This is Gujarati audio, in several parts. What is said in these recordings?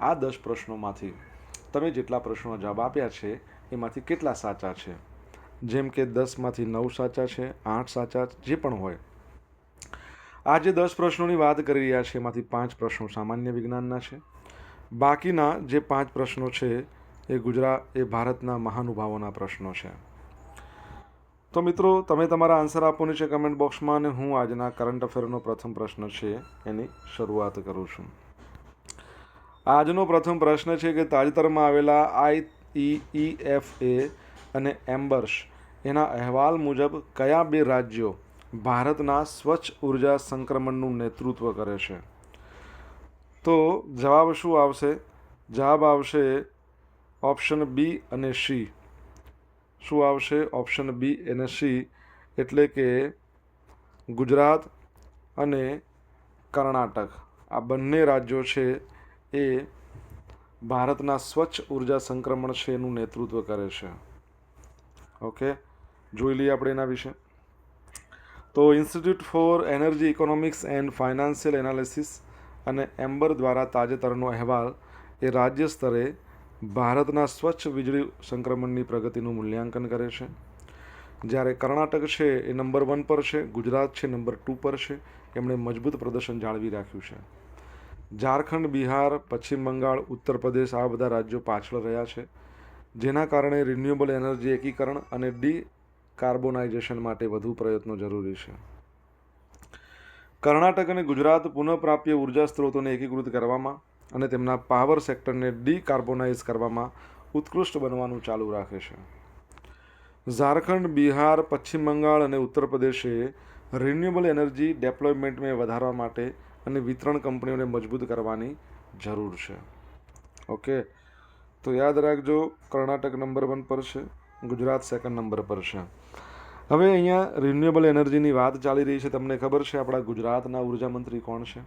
આ દસ પ્રશ્નોમાંથી તમે જેટલા પ્રશ્નો જવાબ આપ્યા છે, એમાંથી કેટલા સાચા છે? જેમ કે દસમાંથી નવ સાચા છે, આઠ સાચા જે પણ હોય. આ જે દસ પ્રશ્નોની વાત કરી રહ્યા છે, એમાંથી પાંચ પ્રશ્નો સામાન્ય વિજ્ઞાનના છે. બાકીના જે પાંચ પ્રશ્નો છે, એ ગુજરાત એ ભારતના મહાનુભાવોના પ્રશ્નો છે. તો મિત્રો, તમે તમારા આન્સર આપોની છે કમેન્ટ બોક્સમાં અને હું આજના કરંટ અફેરનો પ્રથમ પ્રશ્ન છે, એની શરૂઆત કરું છું. આજનો પ્રથમ પ્રશ્ન છે કે તાજેતરમાં આવેલા આઈ એફ એ અને એમ્બર્સ એના અહેવાલ મુજબ કયા બે રાજ્યો ભારતના સ્વચ્છ ઊર્જા સંક્રમણનું નેતૃત્વ કરે છે? તો જવાબ શું આવશે? જવાબ આવશે ઓપ્શન બી અને સી. શું આવશે? ઓપ્શન બી અને સી એટલે કે ગુજરાત અને કર્ણાટક. આ બંને રાજ્યો છે એ ભારતના સ્વચ્છ ઊર્જા સંક્રમણ છે એનું નેતૃત્વ કરે છે. ઓકે? જોઈ લઈએ આપણે એના વિશે. તો institute for energy economics and financial analysis અને એમ્બર દ્વારા તાજેતરનો અહેવાલ એ રાજ્ય સ્તરે ભારતના સ્વચ્છ વીજળી સંક્રમણની પ્રગતિનું મૂલ્યાંકન કરે છે. જ્યારે કર્ણાટક છે એ નંબર વન પર છે, ગુજરાત છે નંબર ટુ પર છે, એમણે મજબૂત પ્રદર્શન જાળવી રાખ્યું છે. ઝારખંડ, બિહાર, પશ્ચિમ બંગાળ, ઉત્તર પ્રદેશ આ બધા રાજ્યો પાછળ રહ્યા છે. જેના કારણે રિન્યુએબલ એનર્જી એકીકરણ અને ડી કાર્બોનાઇઝેશન માટે વધુ પ્રયત્નો જરૂરી છે. કર્ણાટક અને ગુજરાત પુનઃપ્રાપ્ય ઊર્જા સ્ત્રોતોને એકીકૃત કરવામાં અને તેમના પાવર સેક્ટરને ડી કાર્બોનાઇઝ કરવામાં ઉત્કૃષ્ટ બનવાનું ચાલુ રાખે છે. ઝારખંડ, બિહાર, પશ્ચિમ બંગાળ અને ઉત્તર પ્રદેશે રિન્યુએબલ એનર્જી ડેપ્લોયમેન્ટને વધારવા માટે અને વિતરણ કંપનીઓને મજબૂત કરવાની જરૂર છે. ઓકે? તો યાદ રાખજો, કર્ણાટક નંબર વન પર છે, ગુજરાત સેકન્ડ નંબર પર છે. હવે અહીંયા રિન્યુએબલ એનર્જીની વાત ચાલી રહી છે. તમને ખબર છે આપણા ગુજરાતના ઊર્જા મંત્રી કોણ છે?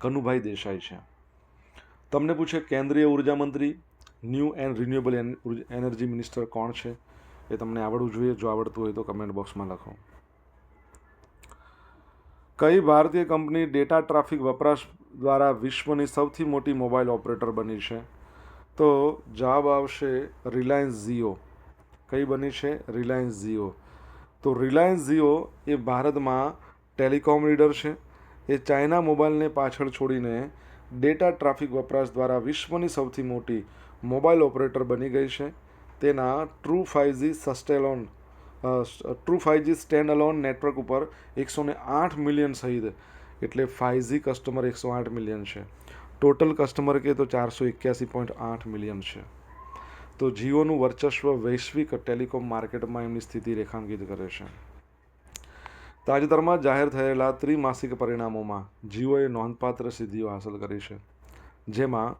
કનુભાઈ દેસાઈ છે. તમને પૂછે કેન્દ્રીય ઊર્જા મંત્રી, new and renewable energy minister કોણ છે? એ તમને આવડવું જોઈએ. જો આવડતું હોય તો કમેન્ટ બોક્સમાં લખો. કઈ ભારતીય કંપની ડેટા ટ્રાફિક વપરાશ દ્વારા વિશ્વની સૌથી મોટી મોબાઈલ ઓપરેટર બની છે? તો જવાબ આવશે રિલાયન્સ ઝીઓ કઈ બની છે? રિલાયન્સ ઝીઓ તો રિલાયન્સ ઝીઓ એ ભારતમાં ટેલિકોમ લીડર છે. એ ચાઇના મોબાઈલને પાછળ છોડીને ડેટા ટ્રાફિક વપરાશ દ્વારા વિશ્વની સૌથી મોટી મોબાઈલ ઓપરેટર બની ગઈ છે. તેના true five G standalone true five G stand alone network ઉપર એકસો ને આઠ મિલિયન સહિત, એટલે ફાઇવજી કસ્ટમર એકસો આઠ મિલિયન છે. ટોટલ કસ્ટમર કે તો ચારસો એક્યાસી પોઈન્ટ આઠ મિલિયન છે. તો જીઓનું વર્ચસ્વ વૈશ્વિક ટેલિકોમ માર્કેટમાં એમની સ્થિતિ રેખાંકિત કરે છે. તાજેતરમાં જાહેર થયેલા ત્રિમાસિક પરિણામોમાં જીઓએ નોંધપાત્ર સિદ્ધિઓ હાંસલ કરી છે. જેમાં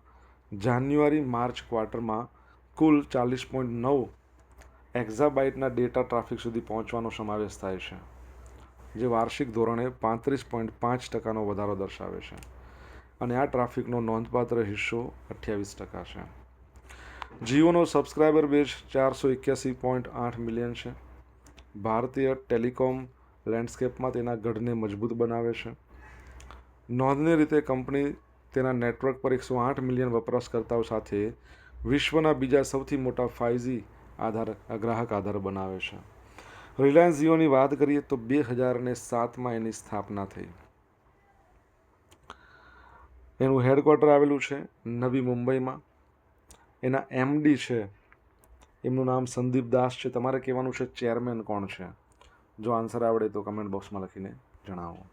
જાન્યુઆરી માર્ચ ક્વાર્ટરમાં કુલ ચાલીસ પોઈન્ટ નવ એક્ઝાબાઇટના ડેટા ટ્રાફિક સુધી પહોંચવાનો સમાવેશ થાય છે, જે વાર્ષિક ધોરણે પાંત્રીસ પોઈન્ટ પાંચ ટકાનો વધારો દર્શાવે છે. અને આ ટ્રાફિકનો નોંધપાત્ર હિસ્સો અઠ્યાવીસ ટકા છે. જીઓનો સબસ્ક્રાઈબર બેઝ ચારસો એક્યાસી પોઈન્ટ આઠ મિલિયન છે. ભારતીય ટેલિકોમ લેન્ડસ્કેપમાં તેના ગઢને મજબૂત બનાવે છે. નોંધની રીતે કંપની તેના નેટવર્ક પર એકસો આઠ મિલિયન વપરાશકર્તાઓ સાથે વિશ્વના બીજા સૌથી મોટા ફાઇવજી આધાર, ગ્રાહક આધાર બનાવે છે. રિલાયન્સ જીઓની વાત કરીએ તો બે હજાર ને સાતમાં એની સ્થાપના થઈ. એનું હેડક્વાર્ટર આવેલું છે નવી મુંબઈમાં. એના એમડી છે. એમનું નામ સંદીપ દાસ છે. તમારે કહેવાનું છે ચેરમેન કોણ છે? જો આન્સર આવડે તો કમેન્ટ બોક્સમાં લખીને જણાવો.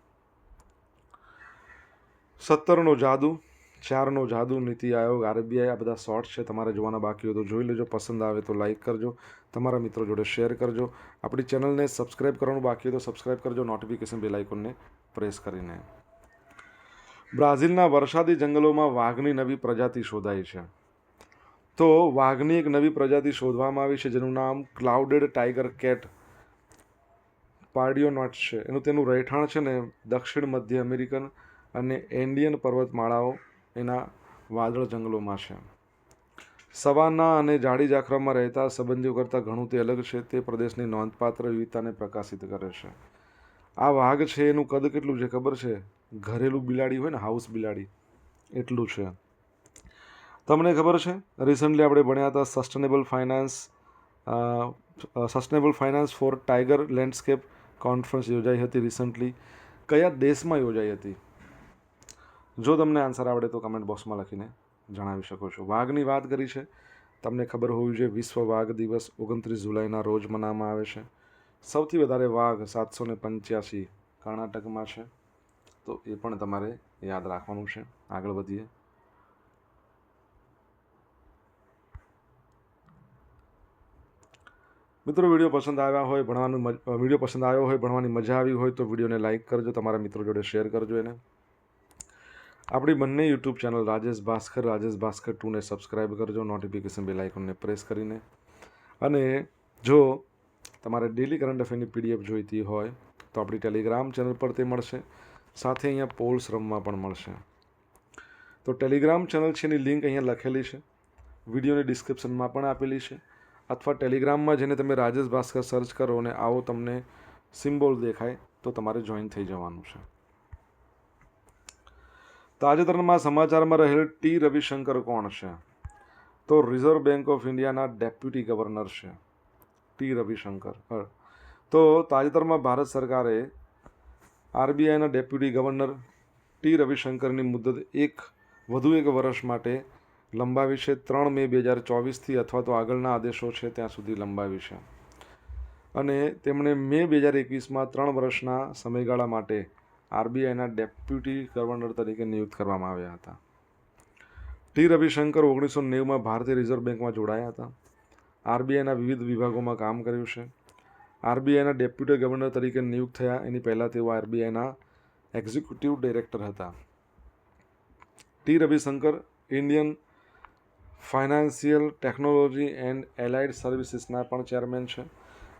સત્તરનો જાદુ. ચારનો જાદુ નીતિ આયોગ, આરબીઆઈ, આ બધા શોર્ટ છે. તમારે જોવાના બાકી હોય તો જોઈ લેજો. પસંદ આવે તો લાઇક કરજો. તમારા મિત્રો જોડે શેર કરજો. આપણી ચેનલને સબસ્ક્રાઇબ કરવાનું બાકી હોય તો સબસ્ક્રાઇબ કરજો. નોટિફિકેશન બેલ આઇકોનને પ્રેસ કરીને. બ્રાઝિલના વરસાદી જંગલોમાં વાઘની નવી પ્રજાતિ શોધાઈ છે. તો વાઘની એક નવી પ્રજાતિ શોધવામાં આવી છે, જેનું નામ ક્લાઉડેડ ટાઈગર કેટ પાર્ડિયોનોટ છે. એનું તેનું રહેઠાણ છે ને દક્ષિણ મધ્ય અમેરિકન અને એન્ડિયન પર્વતમાળાઓ એના વાદળ જંગલોમાં છે. સવાના અને જાડી જાખરામાં રહેતા સંબંધીઓ કરતાં ઘણું તે અલગ છે. તે પ્રદેશની નોંધપાત્ર વિવિધતાને પ્રકાશિત કરે છે. આ વાઘ છે એનું કદ કેટલું છે ખબર છે? ઘરેલું બિલાડી હોય ને, હાઉસ બિલાડી, એટલું છે. તમને ખબર છે? રિસન્ટલી આપણે ભણ્યા હતા sustainable finance sustainable finance for tiger landscape conference યોજાઈ હતી રિસન્ટલી કયા દેશમાં યોજાઈ હતી? જો તમને આન્સર આવડે તો કમેન્ટ બોક્સમાં લખીને જણાવી શકો છો. વાઘની વાત કરી છે. તમને ખબર હોવી જોઈએ વિશ્વ વાઘ દિવસ ઓગણત્રીસ જુલાઈના રોજ મનાવવામાં આવે છે. સૌથી વધારે વાઘ સાતસો ને પંચ્યાસી કર્ણાટકમાં છે. તો એ પણ તમારે યાદ રાખવાનું છે. આગળ વધીએ. મિત્રો, વીડિયો પસંદ આવ્યા હોય, ભણવાનું વીડિયો પસંદ આવ્યો હોય, ભણવાની મજા આવી હોય તો વિડીયોને લાઇક કરજો, તમારા મિત્રો જોડે શેર કરજો એને. આપણી બંને યુટ્યુબ ચેનલ રાજેશ ભાસ્કર રાજેશ ભાસ્કર ટુને સબસ્ક્રાઈબ કરજો. નોટિફિકેશન બેલ આઇકોનને પ્રેસ કરીને. અને જો તમારે ડેલી કરંટ અફેરની પીડીએફ જોઈતી હોય, તો આપણી ટેલિગ્રામ ચેનલ પર તે મળશે. સાથે અહીંયા પોલ્સ રમવા પણ મળશે. તો ટેલિગ્રામ ચેનલ છે એની લિંક અહીંયા લખેલી છે. વિડીયોની ડિસ્ક્રિપ્શનમાં પણ આપેલી છે. અથવા ટેલિગ્રામમાં જઈને તમે રાજેશ ભાસ્કર સર્ચ કરો અને આવો તમને સિમ્બોલ દેખાય, તો તમારે જોઈન થઈ જવાનું છે. તાજેતરમાં સમાચારમાં રહેલ ટી રવિશંકર કોણ છે? તો રિઝર્વ બેંક ઓફ ઇન્ડિયાના ડેપ્યુટી ગવર્નર છે ટી રવિશંકર. તો તાજેતરમાં ભારત સરકારે આરબીઆઈના ડેપ્યુટી ગવર્નર ટી રવિશંકરની મુદત એક, વધુ એક વર્ષ માટે લંબાવી છે. ત્રણ મે બે હજાર ચોવીસથી અથવા તો આગળના આદેશો છે ત્યાં સુધી લંબાવી છે. અને તેમણે મે બે હજાર એકવીસમાં ત્રણ વર્ષના સમયગાળા માટે આરબીઆઈના ડેપ્યુટી ગવર્નર તરીકે નિયુક્ત કરવામાં આવ્યા હતા. ટી. રવિશંકર ઓગણીસો નેવુંમાં ભારતીય રિઝર્વ બેંકમાં જોડાયા હતા. આરબીઆઈના વિવિધ વિભાગોમાં કામ કર્યું છે. આરબીઆઈના ડેપ્યુટી ગવર્નર તરીકે નિયુક્ત થયા એની પહેલાં તેઓ આરબીઆઈના એક્ઝિક્યુટિવ ડિરેક્ટર હતા. T. Ravishankar, Indian financial technology and allied સર્વિસીસના પણ ચેરમેન છે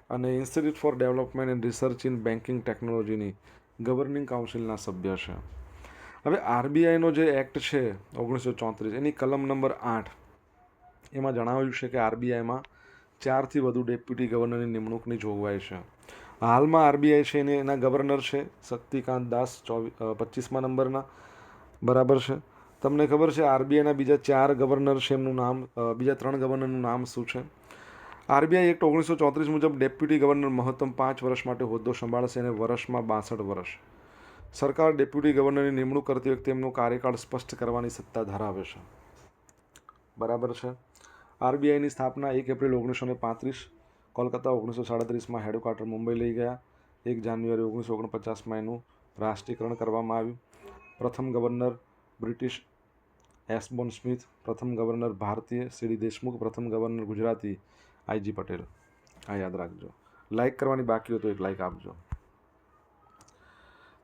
અને institute for development and research in banking ટેકનોલોજીની ગવર્નિંગ કાઉન્સિલના સભ્ય છે. હવે આરબીઆઈનો જે એક્ટ છે, ઓગણીસો ચોત્રીસ, એની કલમ નંબર આઠ, એમાં જણાવ્યું છે કે આરબીઆઈમાં ચારથી વધુ ડેપ્યુટી ગવર્નરની નિમણૂકની જોગવાઈ છે. હાલમાં આરબીઆઈ છે એને એના ગવર્નર છે, શક્તિકાંત દાસ ચોવીસ પચીસમા નંબરના, બરાબર છે. તમને ખબર છે, આરબીઆઈના બીજા ચાર ગવર્નર છે એમનું નામ બીજા ત્રણ ગવર્નરનું નામ શું છે? આરબીઆઈ એક્ટ ઓગણીસો ચોત્રીસ મુજબ ડેપ્યુટી ગવર્નર મહત્તમ પાંચ વર્ષ માટે હોદ્દો સંભાળશે અને વર્ષમાં બાસઠ વર્ષ. સરકાર ડેપ્યુટી ગવર્નરની નિમણૂક કરતી વખતે એમનો કાર્યકાળ સ્પષ્ટ કરવાની સત્તા ધરાવે છે. બરાબર છે? આરબીઆઈની સ્થાપના એક એપ્રિલ ઓગણીસો ને પાંત્રીસ, કોલકાતા ઓગણીસો સાડત્રીસમાં હેડક્વાર્ટર મુંબઈ લઈ ગયા. એક જાન્યુઆરી ઓગણીસો ઓગણપચાસમાં એનું રાષ્ટ્રીયકરણ કરવામાં આવ્યું. પ્રથમ ગવર્નર બ્રિટિશ એસબોન સ્મિથ, પ્રથમ ગવર્નર ભારતીય સીડી દેશમુખ, પ્રથમ ગવર્નર ગુજરાતી આઈજી પટેલ. આ યાદ રાખજો. લાઇક કરવાની બાકી હોય તો એક લાઇક આપજો.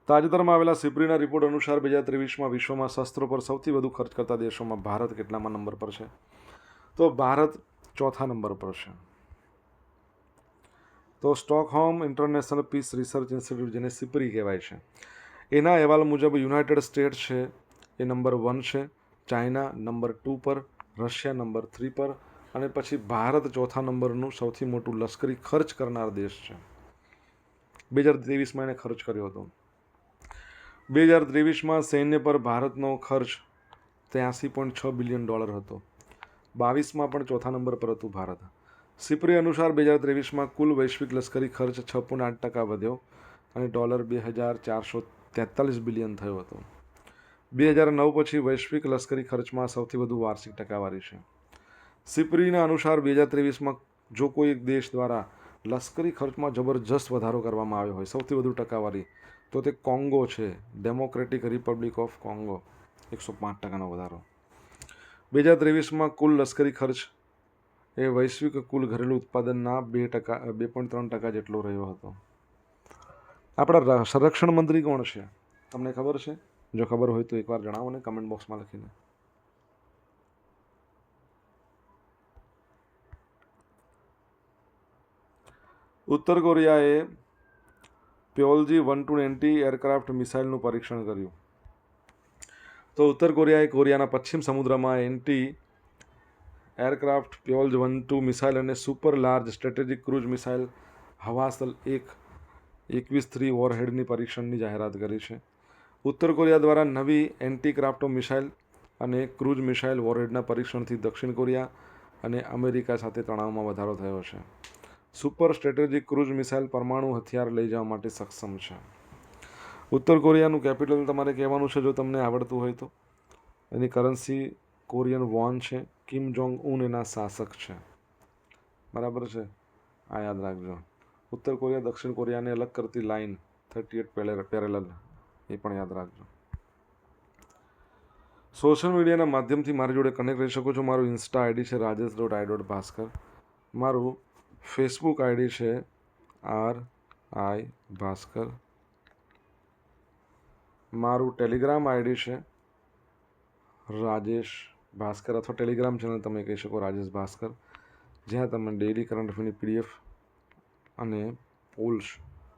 તાજેતરમાં આવેલા સિપ્રીના રિપોર્ટ અનુસાર બે હજાર ત્રેવીસમાં વિશ્વમાં શસ્ત્રો પર સૌથી વધુ ખર્ચ કરતા દેશોમાં ભારત કેટલામાં નંબર પર છે? તો ભારત ચોથા નંબર પર છે. તો Stockholm international peace research institute જેને સિપરી કહેવાય છે, એના અહેવાલ મુજબ યુનાઇટેડ સ્ટેટ છે એ નંબર વન છે, ચાઇના નંબર ટુ પર, રશિયા નંબર થ્રી પર અને પછી ભારત ચોથા નંબરનું સૌથી મોટું લશ્કરી ખર્ચ કરનાર દેશ છે. બે હજાર ત્રેવીસમાં એણે ખર્ચ કર્યો હતો. બે હજાર ત્રેવીસમાં સૈન્ય પર ભારતનો ખર્ચ ત્યાંસી પોઈન્ટ છ બિલિયન ડોલર હતો. બાવીસમાં પણ ચોથા નંબર પર હતું ભારત. સિપરી અનુસાર બે હજાર ત્રેવીસમાં કુલ વૈશ્વિક લશ્કરી ખર્ચ છ પોઈન્ટ આઠ ટકા વધ્યો અને ડોલર બે હજાર ચારસો તેતાલીસ બિલિયન થયો હતો. બે હજાર નવ પછી વૈશ્વિક લશ્કરી ખર્ચમાં સૌથી વધુ વાર્ષિક ટકાવારી છે. સિપરીના અનુસાર બે હજાર ત્રેવીસમાં જો કોઈ એક દેશ દ્વારા લશ્કરી ખર્ચમાં જબરજસ્ત વધારો કરવામાં આવ્યો હોય, સૌથી વધુ ટકાવારી, તો તે કોંગો છે ડેમોક્રેટિક રિપબ્લિક ઓફ કોંગો એકસો પાંચ ટકાનો વધારો. બે હજાર ત્રેવીસમાં કુલ લશ્કરી ખર્ચ એ વૈશ્વિક કુલ ઘરેલું ઉત્પાદનના બે ટકા, બે પોઈન્ટ ત્રણ ટકા જેટલો રહ્યો હતો. આપણા સંરક્ષણ મંત્રી કોણ છે? તમને ખબર છે? જો ખબર હોય તો એકવાર જણાવો ને કમેન્ટ બોક્સમાં લખીને. ઉત્તર કોરિયાએ Pyolji one two anti aircraft મિસાઇલનું પરીક્ષણ કર્યું. તો ઉત્તર કોરિયાએ કોરિયાના પશ્ચિમ સમુદ્રમાં anti aircraft Pyolji one two missile અને super large strategic cruise missile Hwasal એક એકવીસ થ્રી વોરહેડની પરીક્ષણની જાહેરાત કરી છે. ઉત્તર કોરિયા દ્વારા નવી એન્ટી ક્રાફ્ટો મિસાઇલ અને ક્રૂઝ મિસાઇલ વોરહેડના પરીક્ષણથી દક્ષિણ કોરિયા અને અમેરિકા સાથે તણાવમાં વધારો થયો છે. સુપર સ્ટ્રેટેજિક ક્રૂઝ મિસાઇલ પરમાણુ હથિયાર લઈ જવા માટે સક્ષમ છે. ઉત્તર કોરિયાનું કેપિટલ તમારે કહેવાનું છે જો તમને આવડતું હોય તો. એની કરન્સી કોરિયન વોન છે. કિમ જોંગ ઉન એના શાસક છે. બરાબર છે? આ યાદ રાખજો. ઉત્તર કોરિયા, દક્ષિણ કોરિયાને અલગ કરતી લાઈન થર્ટી એટ પેરેલલ, એ પણ યાદ રાખજો. સોશિયલ મીડિયાના માધ્યમથી મારી જોડે કનેક્ટ રહી શકો છો. મારું ઇન્સ્ટા આઈડી છે, Rajesh dot I dot Bhaskar. મારું ફેસબુક આઈડી છે આર આઈ ભાસ્કર. મારું ટેલિગ્રામ આઈડી છે રાજેશ ભાસ્કર અથવા ટેલિગ્રામ ચેનલ તમે કહી શકો રાજેશ ભાસ્કર, જ્યાં તમને ડેઇલી કરંટ અફેરની પીડીએફ અને પોલ્સ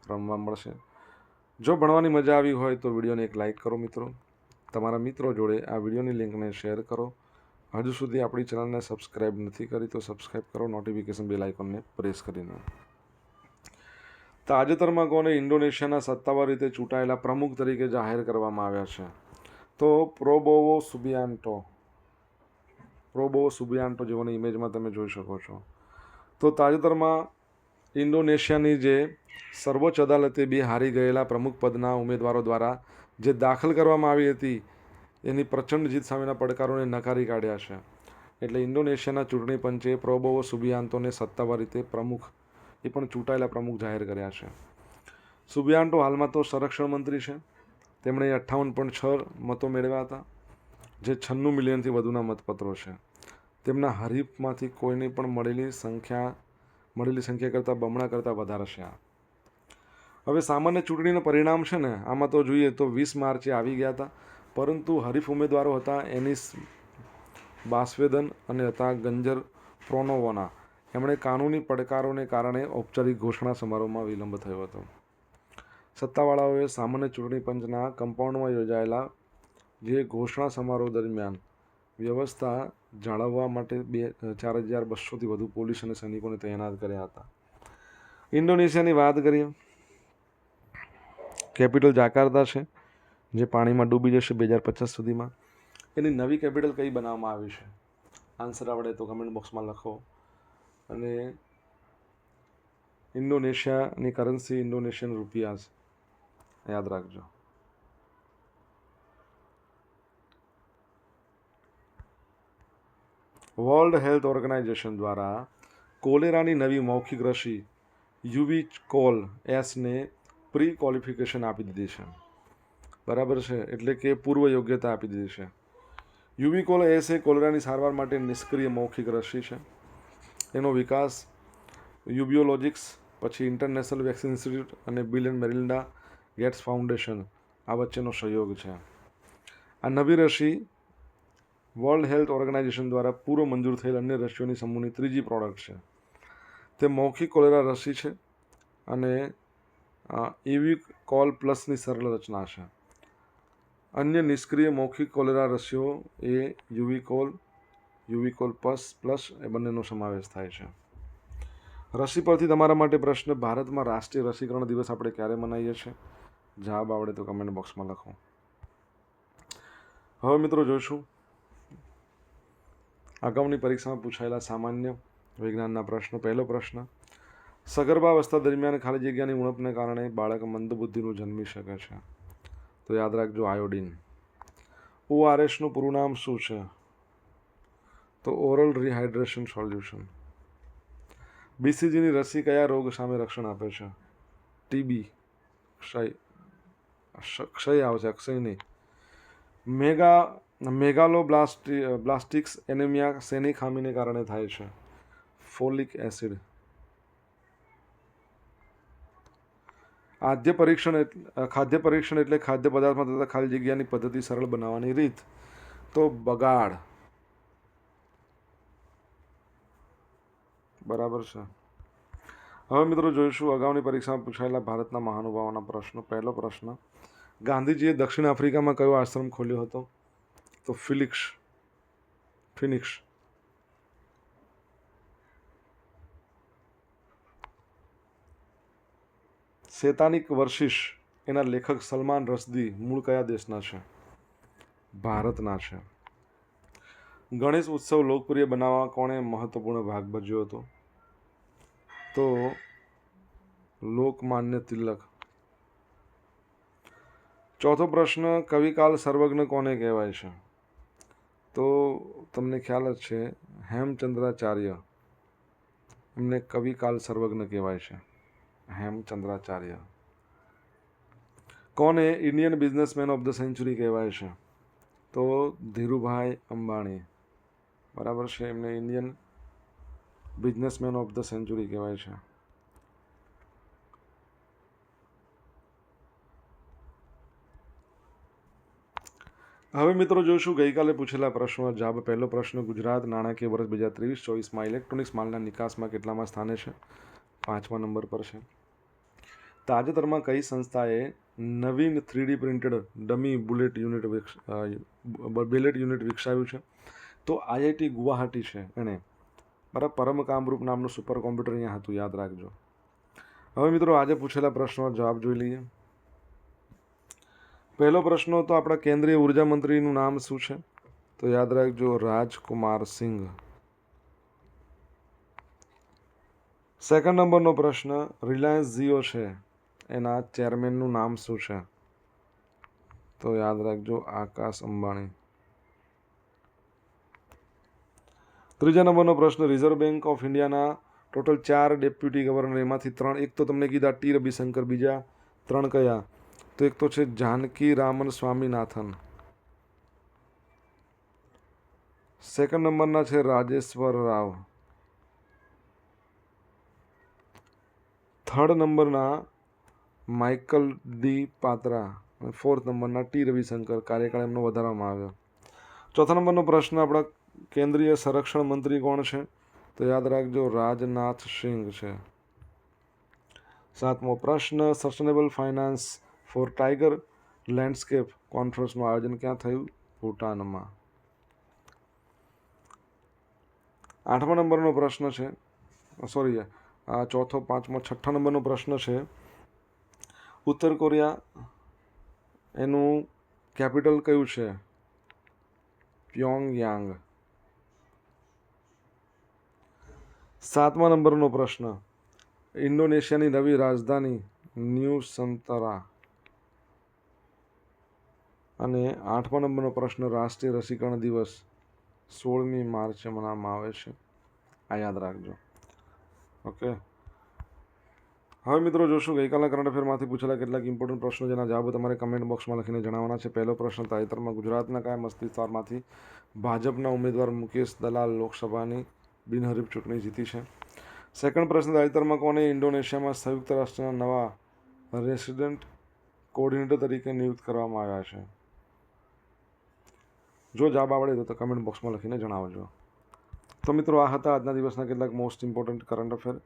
રમવા મળશે. જો ભણવાની મજા આવી હોય તો વિડીયોને એક લાઇક કરો મિત્રો. તમારા મિત્રો જોડે આ વિડીયોની લિંકને શેર કરો. હજુ સુધી આપણી ચેનલને સબસ્ક્રાઈબ નથી કરી તો સબસ્ક્રાઇબ કરો નોટિફિકેશન બેલ આઇકોનને પ્રેસ કરીને. તાજેતરમાં કોને ઇન્ડોનેશિયાના સત્તાવાર રીતે ચૂંટાયેલા પ્રમુખ તરીકે જાહેર કરવામાં આવ્યા છે. તો પ્રોબોવો સુબિયાન્ટો પ્રોબોવો સુબિયાન્ટો જેઓની ઇમેજમાં તમે જોઈ શકો છો. તો તાજેતરમાં ઇન્ડોનેશિયાની જે સર્વોચ્ચ અદાલતે બે હારી ગયેલા પ્રમુખ પદના ઉમેદવારો દ્વારા જે દાખલ કરવામાં આવી હતી એની પ્રચંડ જીત સામેના પડકારોને નકારી કાઢ્યા છે. એટલે ઇન્ડોનેશિયાના ચૂંટણી પંચે પ્રોબોવો સુબિયાન્તોને સત્તાવાર રીતે પ્રમુખ, એ પણ ચૂંટાયેલા પ્રમુખ જાહેર કર્યા છે. સુબિયાન્ટો હાલમાં તો સંરક્ષણ મંત્રી છે. તેમણે અઠ્ઠાવન પોઈન્ટ છ મતો મેળવ્યા હતા, જે છન્નું મિલિયનથી વધુના મતપત્રો છે. તેમના હરીફમાંથી કોઈની પણ મળેલી સંખ્યા મળેલી સંખ્યા કરતાં બમણા કરતાં વધારે છે હવે સામાન્ય ચૂંટણીનું પરિણામ છે ને, આમાં તો જોઈએ તો વીસ માર્ચે આવી ગયા હતા. પરંતુ હરીફ ઉમેદવારો હતા એનિસ બાસ્વેદન અને હતા ગંજર પ્રોનોવોના. એમણે કાનૂની પડકારોને કારણે ઔપચારિક ઘોષણા સમારોહમાં વિલંબ થયો હતો. સત્તાવાળાઓએ સામાન્ય ચૂંટણી પંચના કમ્પાઉન્ડમાં યોજાયેલા જે ઘોષણા સમારોહ દરમિયાન વ્યવસ્થા જાળવવા માટે બે, ચાર હજાર બસોથી વધુ પોલીસ અને સૈનિકોને તૈનાત કર્યા હતા. ઇન્ડોનેશિયાની વાત કરીએ. કેપિટલ જાકાર્તા છે. જે પાણીમાં ડૂબી જશે બે હજાર પચાસ સુધીમાં, એની નવી કેપિટલ કઈ બનાવવામાં આવી છે? આન્સર આવડે તો કમેન્ટ બોક્સમાં લખો. અને ઇન્ડોનેશિયાની કરન્સી ઇન્ડોનેશિયન રૂપિયાઝ યાદ રાખજો. વર્લ્ડ હેલ્થ ઓર્ગેનાઇઝેશન દ્વારા કોલેરાની નવી મૌખિક રસી યુવી કોલ એસને પ્રી ક્વોલિફિકેશન આપી દીધી છે. બરાબર છે. એટલે કે પૂર્વ યોગ્યતા આપી દીધી છે. યુવી કોલ એસ એ કોલેરાની સારવાર માટે નિષ્ક્રિય મૌખિક રસી છે. એનો વિકાસ યુબિયોલોજિક્સ, પછી ઇન્ટરનેશનલ વેક્સિન ઇન્સ્ટિટ્યૂટ અને Bill and Melinda Gates foundation આ વચ્ચેનો સહયોગ છે. આ નવી રસી વર્લ્ડ હેલ્થ ઓર્ગેનાઇઝેશન દ્વારા પૂર્વ મંજૂર થયેલ અન્ય રસીઓની સમૂહની ત્રીજી પ્રોડક્ટ છે. તે મૌખિક કોલેરા રસી છે અને એવી કોલ પ્લસની સરળ રચના છે. અન્ય નિષ્ક્રિય મૌખિક કોલેરા રસીઓ એ યુવિકોલ યુવિકોલ પ્લસ પ્લસ એ બંનેનો સમાવેશ થાય છે. રસી પરથી તમારા માટે પ્રશ્ન, ભારતમાં રાષ્ટ્રીય રસીકરણ દિવસ આપણે ક્યારે મનાવીએ છીએ? જવાબ આવડે તો કમેન્ટ બોક્સમાં લખો. હવે મિત્રો જોઈશું. અગાઉની પરીક્ષામાં પૂછાયેલા સામાન્ય વિજ્ઞાનના પ્રશ્નો. પહેલો પ્રશ્ન, સગર્ભાવસ્થા દરમિયાન ખાલી જગ્યાની ઉણપને કારણે બાળક મંદબુદ્ધિનું જન્મી શકે છે. તો યાદ રાખજો આયોડિન. ઓઆરએસનું પૂરું નામ શું છે? તો ઓરલ રિહાઇડ્રેશન સોલ્યુશન. બીસીજીની રસી કયા રોગ સામે રક્ષણ આપે છે? ટીબી. ક્ષય ક્ષ- ક્ષય આવશે, અક્ષય નહીં. મેગા મેગાલો બ્લાસ્ટી બ્લાસ્ટિક્સ એનેમિયા શેની ખામીને કારણે થાય છે? Folic acid. આદ્ય પરીક્ષણ એટલે ખાદ્ય પરીક્ષણ એટલે ખાદ્ય પદાર્થમાં થતા ખાલી જગ્યાની પદ્ધતિ સરળ બનાવવાની રીત. તો બગાડ. બરાબર છે. હવે મિત્રો જોઈશું અગાઉની પરીક્ષામાં પૂછાયેલા ભારતના મહાનુભાવોના પ્રશ્નો. પહેલો પ્રશ્ન, ગાંધીજીએ દક્ષિણ આફ્રિકામાં કયો આશ્રમ ખોલ્યો હતો? તો ફિલિક્સ, ફિનિક્સ. શેતાનિક વર્ષિશ એના લેખક સલમાન રસદી મૂળ કયા દેશના છે? ભારતના છે. ગણેશ ઉત્સવ લોકપ્રિય બનાવવા કોણે મહત્વપૂર્ણ ભાગ ભજવ્યો હતો? તો લોકમાન્ય તિલક. ચોથો પ્રશ્ન, કવિકાલ સર્વજ્ઞ કોને કહેવાય છે? તો તમને ખ્યાલ જ છે, હેમચંદ્રાચાર્ય. એમને કવિકાલ સર્વજ્ઞ કહેવાય છે. હેમચંદ્રાચાર્ય કોને Indian businessman of the century કહેવાય છે તો ધીરુભાઈ અંબાણી બરાબર છે એમને Indian businessman of the century કહેવાય છે હવે મિત્રો જોઈશું ગઈકાલે પૂછેલા પ્રશ્નો, જવાબ પહેલો પ્રશ્ન, ગુજરાત નાણાકીય વર્ષ બે હજાર ત્રેવીસ ચોવીસમાં ઇલેક્ટ્રોનિક્સ માલના નિકાસમાં કેટલામાં સ્થાને છે? પાંચમા નંબર પર છે. તાજેતરમાં કઈ સંસ્થાએ નવીન three D printed dummy bullet unit bullet unit વિકસાવ્યું છે? તો આઈઆઈટી ગુવાહાટી છે એણે. બરાબર પરમ કામરૂપ નામનું સુપર કોમ્પ્યુટર અહીંયા હતું, યાદ રાખજો. હવે મિત્રો આજે પૂછેલા પ્રશ્નો, જવાબ જોઈ લઈએ. પહેલો પ્રશ્ન તો આપણા કેન્દ્રીય ઊર્જા મંત્રીનું નામ શું છે? તો યાદ રાખજો, રાજકુમાર સિંઘ. સેકન્ડ નંબરનો પ્રશ્ન, રિલાયન્સ જીઓ છે. એના ચેરમેનનું નામ શું છે? તો યાદ રાખજો, આકાશ અંબાણી. ત્રીજા નંબરનો પ્રશ્ન રિઝર્વ બેંક ઓફ ઇન્ડિયાના ટોટલ ચાર ડેપ્યુટી ગવર્નર એમાંથી ત્રણ, એક તો તમને કીધા ટી રવિશંકર, બીજા ત્રણ કયા? તો એક તો છે જાનકી રામન સ્વામીનાથન. સેકન્ડ નંબરના છે રાજેશ્વર રાવ. થર્ડ નંબરના માઇકલ ડી પાત્રા અને ફોર્થ નંબરના ટી રવિશંકર કાર્યકાળ એમનો વધારવામાં આવ્યો. ચોથા નંબરનો પ્રશ્ન આપણા કેન્દ્રીય સંરક્ષણ મંત્રી કોણ છે? તો યાદ રાખજો, રાજનાથ સિંઘ છે. સાતમો પ્રશ્ન sustainable finance for tiger landscape કોન્ફરન્સનું આયોજન ક્યાં થયું? ભૂટાનમાં. આઠમા નંબરનો પ્રશ્ન છે સોરી ચોથો, પાંચમો, છઠ્ઠા નંબરનો પ્રશ્ન છે ઉત્તર કોરિયા, એનું કેપિટલ કયું છે? પ્યોંગ યાંગ સાતમા નંબરનો પ્રશ્ન. ઇન્ડોનેશિયાની નવી રાજધાની ન્યૂ સંતરા અને આઠમા નંબરનો પ્રશ્ન, રાષ્ટ્રીય રસીકરણ દિવસ સોળમી માર્ચે મનાવવામાં આવે છે. આ યાદ રાખજો. ઓકે? હવે મિત્રો જોશું ગઈકાલના કરંટ અફેરમાંથી પૂછેલા કેટલાક ઇમ્પોર્ટન્ટ પ્રશ્નો જેના જવાબો તમારે કમેન્ટ બોક્સમાં લખીને જણાવવાના છે. પહેલો પ્રશ્ન, તાજેતરમાં ગુજરાતના કાયમ વિસ્તારમાંથી ભાજપના ઉમેદવાર મુકેશ દલાલ લોકસભાની બિનહરીફ ચૂંટણી જીતી છે. સેકન્ડ પ્રશ્ન, તાજેતરમાં કોને ઇન્ડોનેશિયામાં સંયુક્ત રાષ્ટ્રના નવા રેસિડેન્ટ કોઓર્ડિનેટર તરીકે નિયુક્ત કરવામાં આવ્યા છે? જો જવાબ આવડે તો કમેન્ટ બોક્સમાં લખીને જણાવજો. તો મિત્રો આ હતા આજના દિવસના કેટલાક મોસ્ટ ઇમ્પોર્ટન્ટ કરંટ અફેર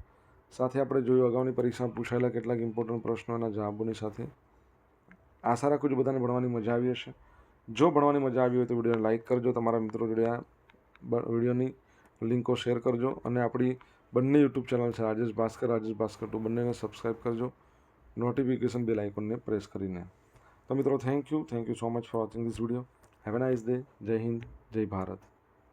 સાથે આપણે જોયું, અગાઉની પરીક્ષામાં પૂછાયેલા કેટલાક ઇમ્પોર્ટન્ટ પ્રશ્નોના જવાબોની સાથે. આશા રાખું છું બધાને ભણવાની મજા આવી હશે. જો ભણવાની મજા આવી હોય તો વિડીયોને લાઇક કરજો, તમારા મિત્રો જોડે આ વિડીયોની લિંકો શેર કરજો અને આપણી બંને યુટ્યુબ ચેનલ છે રાજેશ ભાસ્કર રાજેશ ભાસ્કર ટુ, બંનેને સબસ્ક્રાઈબ કરજો. નોટિફિકેશન બેલ આઇકોનને પ્રેસ કરીને. તો મિત્રો thank you thank you so much for watching this video have a nice day જય હિન્દ જય ભારત